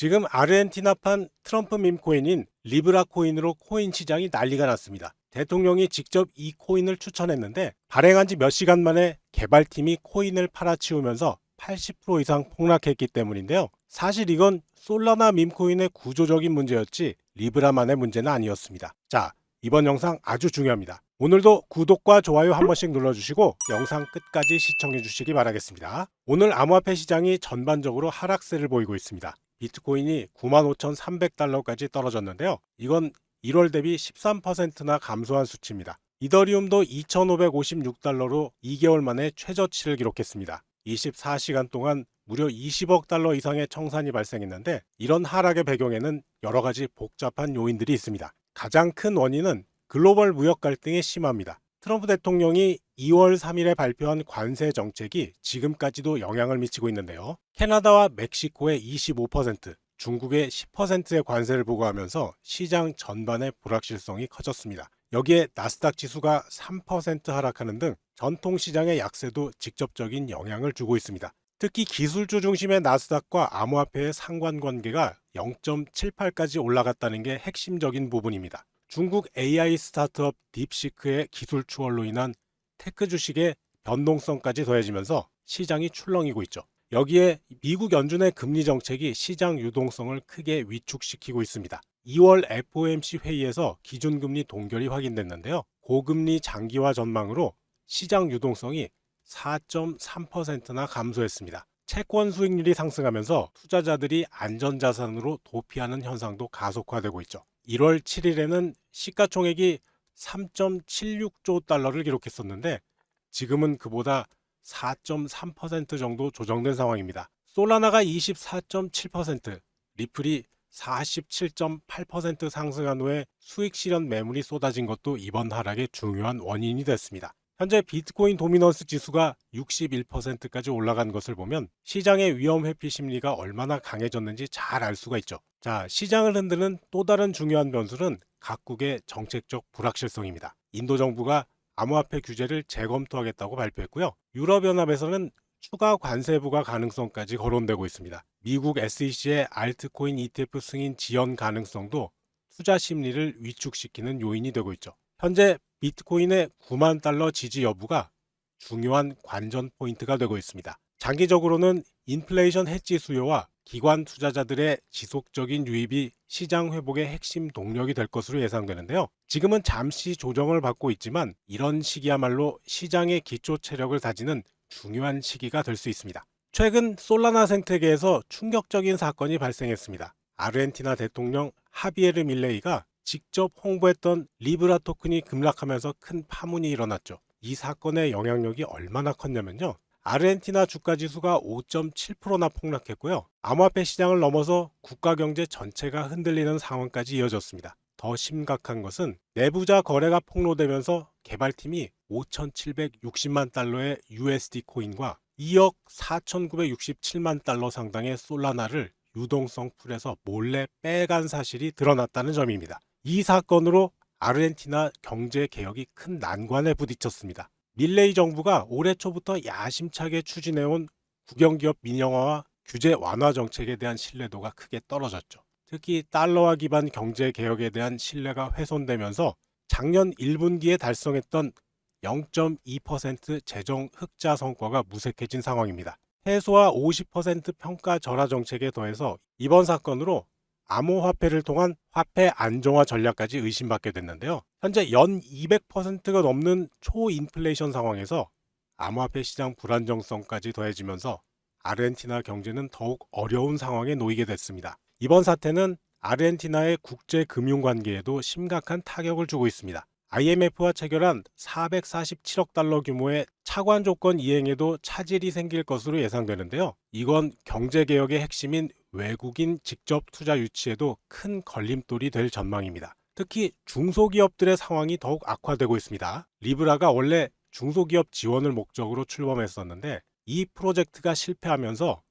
지금 아르헨티나판 트럼프 밈 코인인 리브라 코인으로 코인 시장이 난리가 났습니다. 대통령이 직접 이 코인을 추천했는데 발행한 지 몇 시간 만에 개발팀이 코인을 팔아치우면서 80% 이상 폭락했기 때문인데요. 사실 이건 솔라나 밈코인의 구조적인 문제였지 리브라만의 문제는 아니었습니다. 자, 이번 영상 아주 중요합니다. 오늘도 구독과 좋아요 한 번씩 눌러주시고 영상 끝까지 시청해 주시기 바라겠습니다. 오늘 암호화폐 시장이 전반적으로 하락세를 보이고 있습니다. 비트코인이 95,300달러까지 떨어졌는데요. 이건 1월 대비 13%나 감소한 수치입니다. 이더리움도 2,556달러로 2개월 만에 최저치를 기록했습니다. 24시간 동안 무려 20억 달러 이상의 청산이 발생했는데 이런 하락의 배경에는 여러 가지 복잡한 요인들이 있습니다. 가장 큰 원인은 글로벌 무역 갈등이 심합니다. 트럼프 대통령이 2월 3일에 발표한 관세 정책이 지금까지도 영향을 미치고 있는데요. 캐나다와 멕시코의 25%, 중국의 10%의 관세를 부과하면서 시장 전반의 불확실성이 커졌습니다. 여기에 나스닥 지수가 3% 하락하는 등 전통 시장의 약세도 직접적인 영향을 주고 있습니다. 특히 기술주 중심의 나스닥과 암호화폐의 상관관계가 0.78까지 올라갔다는 게 핵심적인 부분입니다. 중국 AI 스타트업 딥시크의 기술 추월로 인한 테크 주식의 변동성까지 더해지면서 시장이 출렁이고 있죠. 여기에 미국 연준의 금리 정책이 시장 유동성을 크게 위축시키고 있습니다. 2월 FOMC 회의에서 기준금리 동결이 확인됐는데요. 고금리 장기화 전망으로 시장 유동성이 4.3%나 감소했습니다. 채권 수익률이 상승하면서 투자자들이 안전자산으로 도피하는 현상도 가속화되고 있죠. 1월 7일에는 시가총액이 3.76조 달러를 기록했었는데 지금은 그보다 4.3% 정도 조정된 상황입니다. 솔라나가 24.7%, 리플이 47.8% 상승한 후에 수익 실현 매물이 쏟아진 것도 이번 하락의 중요한 원인이 됐습니다. 현재 비트코인 도미넌스 지수가 61%까지 올라간 것을 보면 시장의 위험 회피 심리가 얼마나 강해졌는지 잘 알 수가 있죠. 자, 시장을 흔드는 또 다른 중요한 변수는 각국의 정책적 불확실성입니다. 인도 정부가 암호화폐 규제를 재검토하겠다고 발표했고요. 유럽연합에서는 추가 관세 부과 가능성까지 거론되고 있습니다. 미국 SEC의 알트코인 ETF 승인 지연 가능성도 투자 심리를 위축시키는 요인이 되고 있죠. 현재 비트코인의 9만 달러 지지 여부가 중요한 관전 포인트가 되고 있습니다. 장기적으로는 인플레이션 해지 수요와 기관 투자자들의 지속적인 유입이 시장 회복의 핵심 동력이 될 것으로 예상되는데요. 지금은 잠시 조정을 받고 있지만 이런 시기야말로 시장의 기초 체력을 다지는 중요한 시기가 될 수 있습니다. 최근 솔라나 생태계에서 충격적인 사건이 발생했습니다. 아르헨티나 대통령 하비에르 밀레이가 직접 홍보했던 리브라 토큰이 급락하면서 큰 파문이 일어났죠. 이 사건의 영향력이 얼마나 컸냐면요. 아르헨티나 주가 지수가 5.7%나 폭락했고요. 암호화폐 시장을 넘어서 국가 경제 전체가 흔들리는 상황까지 이어졌습니다. 더 심각한 것은 내부자 거래가 폭로되면서 개발팀이 5,760만 달러의 USD 코인과 2억 4,967만 달러 상당의 솔라나를 유동성 풀에서 몰래 빼간 사실이 드러났다는 점입니다. 이 사건으로 아르헨티나 경제 개혁이 큰 난관에 부딪혔습니다. 밀레이 정부가 올해 초부터 야심차게 추진해온 국영기업 민영화와 규제 완화 정책에 대한 신뢰도가 크게 떨어졌죠. 특히 달러화 기반 경제 개혁에 대한 신뢰가 훼손되면서 작년 1분기에 달성했던 0.2% 재정 흑자 성과가 무색해진 상황입니다. 해소와 50% 평가 절하 정책에 더해서 이번 사건으로 암호화폐를 통한 화폐 안정화 전략까지 의심받게 됐는데요. 현재 연 200%가 넘는 초인플레이션 상황에서 암호화폐 시장 불안정성까지 더해지면서 아르헨티나 경제는 더욱 어려운 상황에 놓이게 됐습니다. 이번 사태는 아르헨티나의 국제 금융 관계에도 심각한 타격을 주고 있습니다. IMF와 체결한 447억 달러 규모의 차관 조건 이행에도 차질이 생길 것으로 예상되는데요. 이건 경제 개혁의 핵심인 외국인 직접 투자 유치에도 큰 걸림돌이 될 전망입니다. 특히 중소기업들의 상황이 더욱 악화되고 있습니다. 리브라가 원래 중소기업 지원을 목적으로 출범했었는데 이 프로젝트가 실패하면서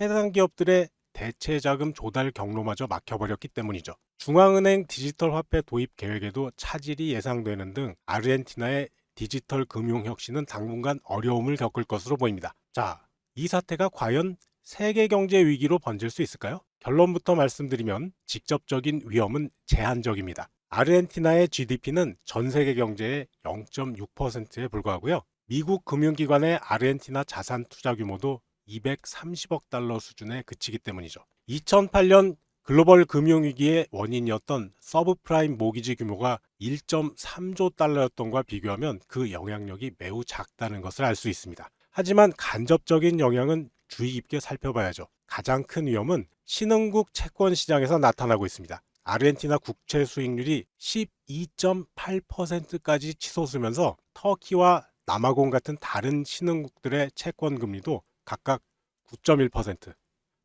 해당 기업들의 대체 자금 조달 경로마저 막혀버렸기 때문이죠. 중앙은행 디지털 화폐 도입 계획에도 차질이 예상되는 등 아르헨티나의 디지털 금융 혁신은 당분간 어려움을 겪을 것으로 보입니다. 자, 이 사태가 과연 세계 경제 위기로 번질 수 있을까요? 결론부터 말씀드리면 직접적인 위험은 제한적입니다. 아르헨티나의 GDP는 전 세계 경제의 0.6%에 불과하고요. 미국 금융기관의 아르헨티나 자산 투자 규모도 230억 달러 수준에 그치기 때문이죠. 2008년 글로벌 금융위기의 원인이었던 서브프라임 모기지 규모가 1.3조 달러였던 것과 비교하면 그 영향력이 매우 작다는 것을 알 수 있습니다. 하지만 간접적인 영향은 주의 깊게 살펴봐야죠. 가장 큰 위험은 신흥국 채권 시장에서 나타나고 있습니다. 아르헨티나 국채 수익률이 12.8%까지 치솟으면서 터키와 남아공 같은 다른 신흥국들의 채권 금리도 각각 9.1%,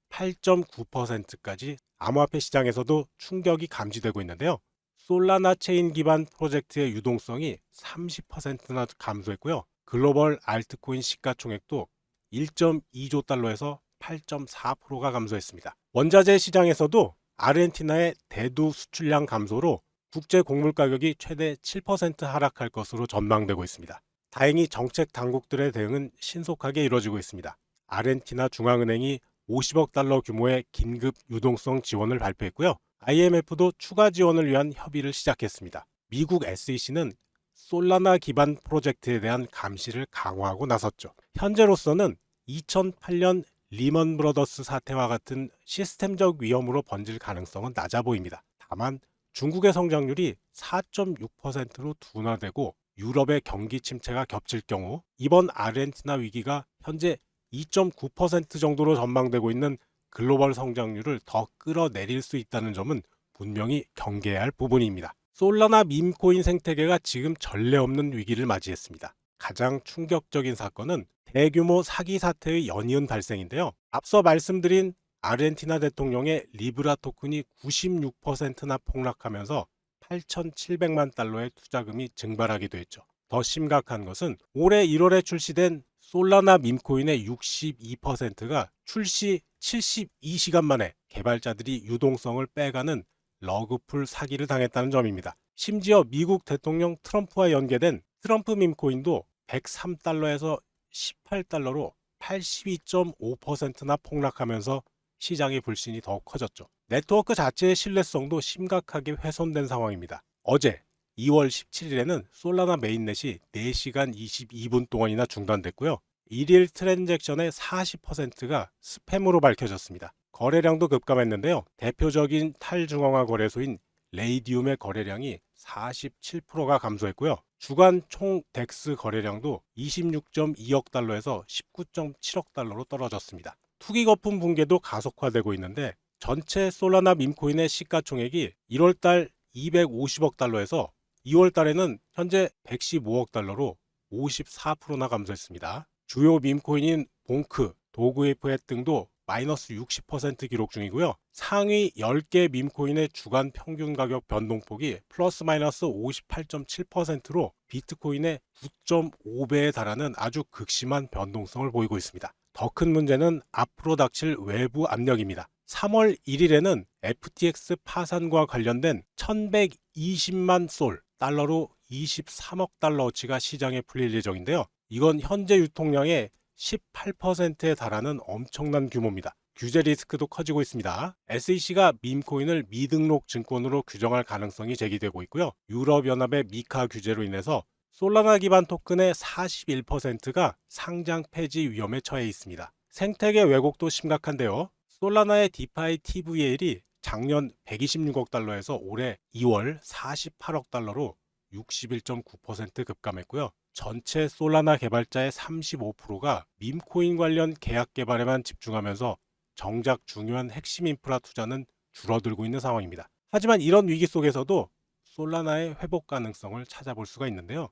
8.9%까지 암호화폐 시장에서도 충격이 감지되고 있는데요. 솔라나 체인 기반 프로젝트의 유동성이 30%나 감소했고요. 글로벌 알트코인 시가총액도 1.2조 달러에서 8.4%가 감소했습니다. 원자재 시장에서도 아르헨티나의 대두 수출량 감소로 국제 곡물 가격이 최대 7% 하락할 것으로 전망되고 있습니다. 다행히 정책 당국들의 대응은 신속하게 이루어지고 있습니다. 아르헨티나 중앙은행이 50억 달러 규모의 긴급 유동성 지원을 발표했고요. IMF도 추가 지원을 위한 협의를 시작했습니다. 미국 SEC는 솔라나 기반 프로젝트에 대한 감시를 강화하고 나섰죠. 현재로서는 2008년 리먼 브러더스 사태와 같은 시스템적 위험으로 번질 가능성은 낮아 보입니다. 다만 중국의 성장률이 4.6%로 둔화되고 유럽의 경기 침체가 겹칠 경우 이번 아르헨티나 위기가 현재 2.9% 정도로 전망되고 있는 글로벌 성장률을 더 끌어내릴 수 있다는 점은 분명히 경계해야 할 부분입니다. 솔라나 밈코인 생태계가 지금 전례 없는 위기를 맞이했습니다. 가장 충격적인 사건은 대규모 사기 사태의 연이은 발생인데요. 앞서 말씀드린 아르헨티나 대통령의 리브라 토큰이 96%나 폭락하면서 8,700만 달러의 투자금이 증발하기도 했죠. 더 심각한 것은 올해 1월에 출시된 솔라나 밈코인의 62%가 출시 72시간 만에 개발자들이 유동성을 빼가는 러그풀 사기를 당했다는 점입니다. 심지어 미국 대통령 트럼프와 연계된 트럼프 밈코인도 103달러에서 18달러로 82.5%나 폭락하면서 시장의 불신이 더욱 커졌죠. 네트워크 자체의 신뢰성도 심각하게 훼손된 상황입니다. 어제 2월 17일에는 솔라나 메인넷이 4시간 22분 동안이나 중단됐고요. 일일 트랜잭션의 40%가 스팸으로 밝혀졌습니다. 거래량도 급감했는데요. 대표적인 탈중앙화 거래소인 레이디움의 거래량이 47%가 감소했고요. 주간 총 덱스 거래량도 26.2억 달러에서 19.7억 달러로 떨어졌습니다. 투기 거품 붕괴도 가속화되고 있는데 전체 솔라나 밈코인의 시가총액이 1월달 250억 달러에서 2월 달에는 현재 115억 달러로 54%나 감소했습니다. 주요 밈코인인 봉크, 도그웨이프햇 등도 마이너스 60% 기록 중이고요. 상위 10개 밈코인의 주간 평균 가격 변동폭이 플러스 마이너스 58.7%로 비트코인의 9.5배에 달하는 아주 극심한 변동성을 보이고 있습니다. 더 큰 문제는 앞으로 닥칠 외부 압력입니다. 3월 1일에는 FTX 파산과 관련된 1120만 솔 달러로 23억 달러어치가 시장에 풀릴 예정인데요. 이건 현재 유통량의 18%에 달하는 엄청난 규모입니다. 규제 리스크도 커지고 있습니다. SEC가 밈코인을 미등록 증권으로 규정할 가능성이 제기되고 있고요. 유럽연합의 미카 규제로 인해서 솔라나 기반 토큰의 41%가 상장 폐지 위험에 처해 있습니다. 생태계 왜곡도 심각한데요. 솔라나의 디파이 TVL이 작년 126억 달러에서 올해 2월 48억 달러로 61.9% 급감했고요. 전체 솔라나 개발자의 35%가 밈코인 관련 계약 개발에만 집중하면서 정작 중요한 핵심 인프라 투자는 줄어들고 있는 상황입니다. 하지만 이런 위기 속에서도 솔라나의 회복 가능성을 찾아볼 수가 있는데요.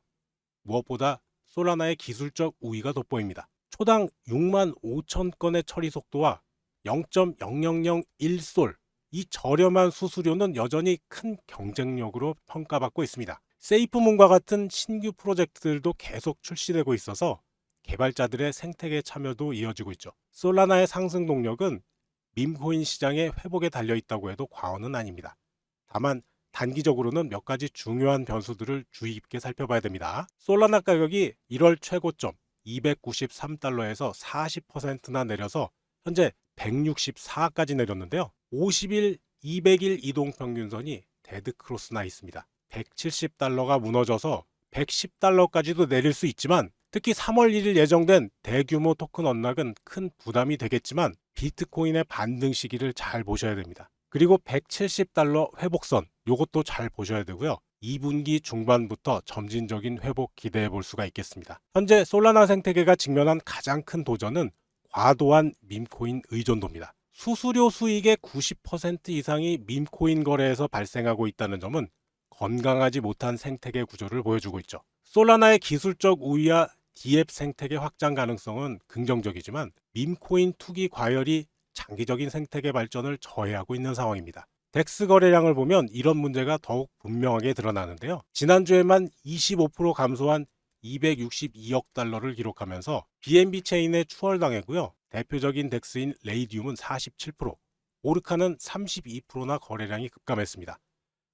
무엇보다 솔라나의 기술적 우위가 돋보입니다. 초당 6만 5천 건의 처리 속도와 0.0001솔 이 저렴한 수수료는 여전히 큰 경쟁력으로 평가받고 있습니다. 세이프문과 같은 신규 프로젝트들도 계속 출시되고 있어서 개발자들의 생태계 참여도 이어지고 있죠. 솔라나의 상승 동력은 밈코인 시장의 회복에 달려 있다고 해도 과언은 아닙니다. 다만 단기적으로는 몇 가지 중요한 변수들을 주의 깊게 살펴봐야 됩니다. 솔라나 가격이 1월 최고점 293달러에서 40%나 내려서 현재 164까지 내렸는데요. 50일, 200일 이동 평균선이 데드 크로스 나 있습니다. 170달러가 무너져서 110달러까지도 내릴 수 있지만 특히 3월 1일 예정된 대규모 토큰 언락은 큰 부담이 되겠지만 비트코인의 반등 시기를 잘 보셔야 됩니다. 그리고 170달러 회복선 요것도 잘 보셔야 되고요. 2분기 중반부터 점진적인 회복 기대해 볼 수가 있겠습니다. 현재 솔라나 생태계가 직면한 가장 큰 도전은 과도한 밈코인 의존도입니다. 수수료 수익의 90% 이상이 밈코인 거래에서 발생하고 있다는 점은 건강하지 못한 생태계 구조를 보여주고 있죠. 솔라나의 기술적 우위와 디앱 생태계 확장 가능성은 긍정적이지만 밈코인 투기 과열이 장기적인 생태계 발전을 저해하고 있는 상황입니다. 덱스 거래량을 보면 이런 문제가 더욱 분명하게 드러나는데요. 지난주에만 25% 감소한 262억 달러를 기록하면서 BNB 체인에 추월당했고요. 대표적인 덱스인 레이디움은 47%, 오르카는 32%나 거래량이 급감했습니다.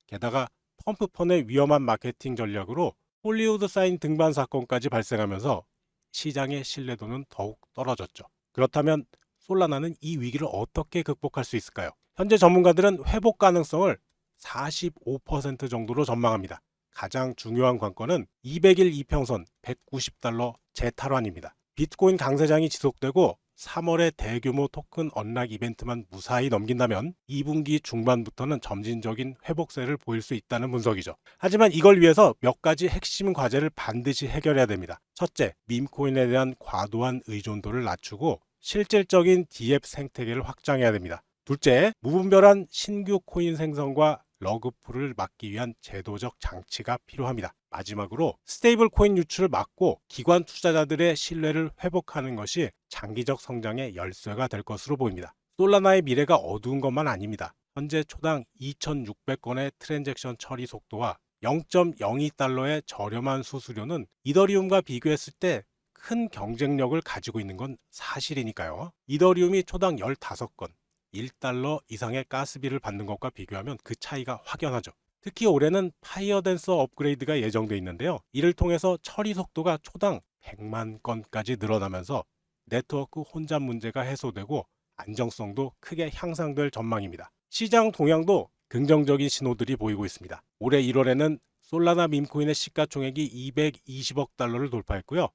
게다가 펌프펀의 위험한 마케팅 전략으로 홀리우드 사인 등반 사건까지 발생하면서 시장의 신뢰도는 더욱 떨어졌죠. 그렇다면 솔라나는 이 위기를 어떻게 극복할 수 있을까요? 현재 전문가들은 회복 가능성을 45% 정도로 전망합니다. 가장 중요한 관건은 200일 이평선 190달러 재탈환입니다. 비트코인 강세장이 지속되고 3월의 대규모 토큰 언락 이벤트만 무사히 넘긴다면 2분기 중반부터는 점진적인 회복세를 보일 수 있다는 분석이죠. 하지만 이걸 위해서 몇 가지 핵심 과제를 반드시 해결해야 됩니다. 첫째, 밈코인에 대한 과도한 의존도를 낮추고 실질적인 디앱 생태계를 확장해야 됩니다. 둘째, 무분별한 신규 코인 생성과 러그풀을 막기 위한 제도적 장치가 필요합니다. 마지막으로 스테이블 코인 유출을 막고 기관 투자자들의 신뢰를 회복하는 것이 장기적 성장의 열쇠가 될 것으로 보입니다. 솔라나의 미래가 어두운 것만 아닙니다. 현재 초당 2,600건의 트랜잭션 처리 속도와 0.02달러의 저렴한 수수료는 이더리움과 비교했을 때 큰 경쟁력을 가지고 있는 건 사실이니까요. 이더리움이 초당 15건, 1달러 이상의 가스비를 받는 것과 비교하면 그 차이가 확연하죠. 특히 올해는 파이어댄서 업그레이드가 예정돼 있는데요. 이를 통해서 처리 속도가 초당 100만 건까지 늘어나면서 네트워크 혼잡 문제가 해소되고 안정성도 크게 향상될 전망입니다. 시장 동향도 긍정적인 신호들이 보이고 있습니다. 올해 1월에는 솔라나 밈코인의 시가총액이 220억 달러를 돌파했고요.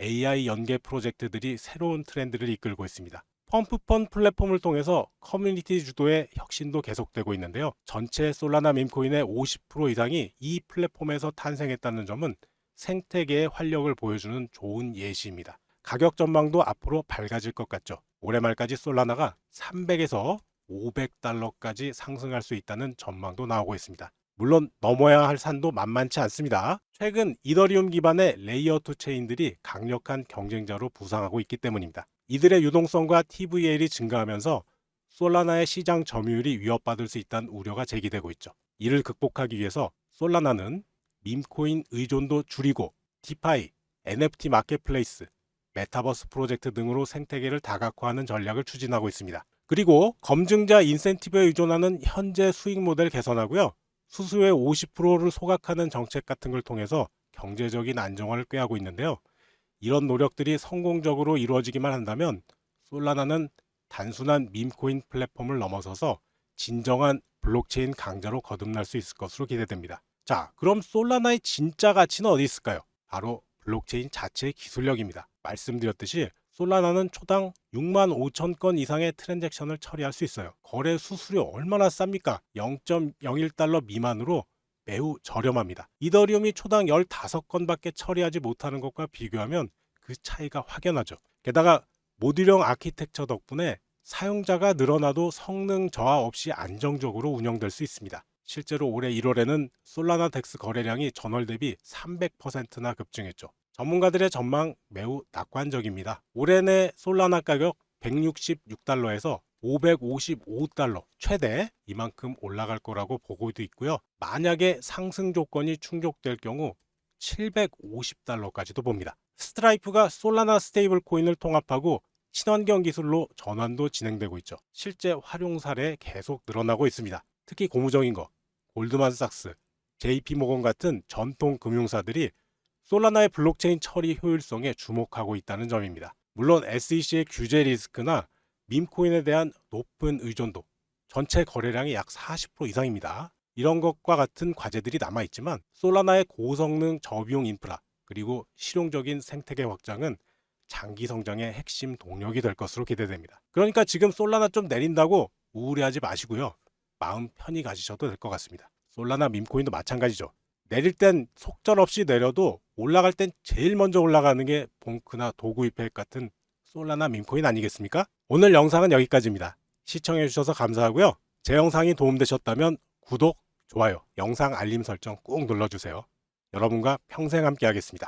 AI 연계 프로젝트들이 새로운 트렌드를 이끌고 있습니다. 펌프펀 플랫폼을 통해서 커뮤니티 주도의 혁신도 계속되고 있는데요. 전체 솔라나 밈코인의 50% 이상이 이 플랫폼에서 탄생했다는 점은 생태계의 활력을 보여주는 좋은 예시입니다. 가격 전망도 앞으로 밝아질 것 같죠. 올해 말까지 솔라나가 300에서 500달러까지 상승할 수 있다는 전망도 나오고 있습니다. 물론 넘어야 할 산도 만만치 않습니다. 최근 이더리움 기반의 레이어2 체인들이 강력한 경쟁자로 부상하고 있기 때문입니다. 이들의 유동성과 TVL이 증가하면서 솔라나의 시장 점유율이 위협받을 수 있다는 우려가 제기되고 있죠. 이를 극복하기 위해서 솔라나는 밈코인 의존도 줄이고 디파이, NFT 마켓플레이스, 메타버스 프로젝트 등으로 생태계를 다각화하는 전략을 추진하고 있습니다. 그리고 검증자 인센티브에 의존하는 현재 수익 모델 개선하고요. 수수료의 50%를 소각하는 정책 같은 걸 통해서 경제적인 안정화를 꾀하고 있는데요. 이런 노력들이 성공적으로 이루어지기만 한다면 솔라나는 단순한 밈코인 플랫폼을 넘어서서 진정한 블록체인 강자로 거듭날 수 있을 것으로 기대됩니다. 자, 그럼 솔라나의 진짜 가치는 어디 있을까요? 바로 블록체인 자체의 기술력입니다. 말씀드렸듯이 솔라나는 초당 6만 5천 건 이상의 트랜잭션을 처리할 수 있어요. 거래 수수료 얼마나 쌉니까? 0.01달러 미만으로 매우 저렴합니다. 이더리움이 초당 15건밖에 처리하지 못하는 것과 비교하면 그 차이가 확연하죠. 게다가 모듈형 아키텍처 덕분에 사용자가 늘어나도 성능 저하 없이 안정적으로 운영될 수 있습니다. 실제로 올해 1월에는 솔라나 덱스 거래량이 전월 대비 300%나 급증했죠. 전문가들의 전망 매우 낙관적입니다. 올해 내 솔라나 가격 166달러에서 555달러 최대 이만큼 올라갈 거라고 보고도 있고요. 만약에 상승 조건이 충족될 경우 750달러까지도 봅니다. 스트라이프가 솔라나 스테이블 코인을 통합하고 친환경 기술로 전환도 진행되고 있죠. 실제 활용 사례 계속 늘어나고 있습니다. 특히 고무적인 거, 골드만삭스, JP모건 같은 전통 금융사들이 솔라나의 블록체인 처리 효율성에 주목하고 있다는 점입니다. 물론 SEC의 규제 리스크나 밈코인에 대한 높은 의존도, 전체 거래량의 약40% 이상입니다. 이런 것과 같은 과제들이 남아있지만 솔라나의 고성능 저비용 인프라 그리고 실용적인 생태계 확장은 장기 성장의 핵심 동력이 될 것으로 기대됩니다. 그러니까 지금 솔라나 좀 내린다고 우울해하지 마시고요. 마음 편히 가지셔도 될 것 같습니다. 솔라나 밈코인도 마찬가지죠. 내릴 땐 속절 없이 내려도 올라갈 땐 제일 먼저 올라가는 게 봉크나 도구 이펙 같은 솔라나 밈코인 아니겠습니까? 오늘 영상은 여기까지입니다. 시청해주셔서 감사하고요. 제 영상이 도움되셨다면 구독, 좋아요, 영상 알림 설정 꼭 눌러주세요. 여러분과 평생 함께 하겠습니다.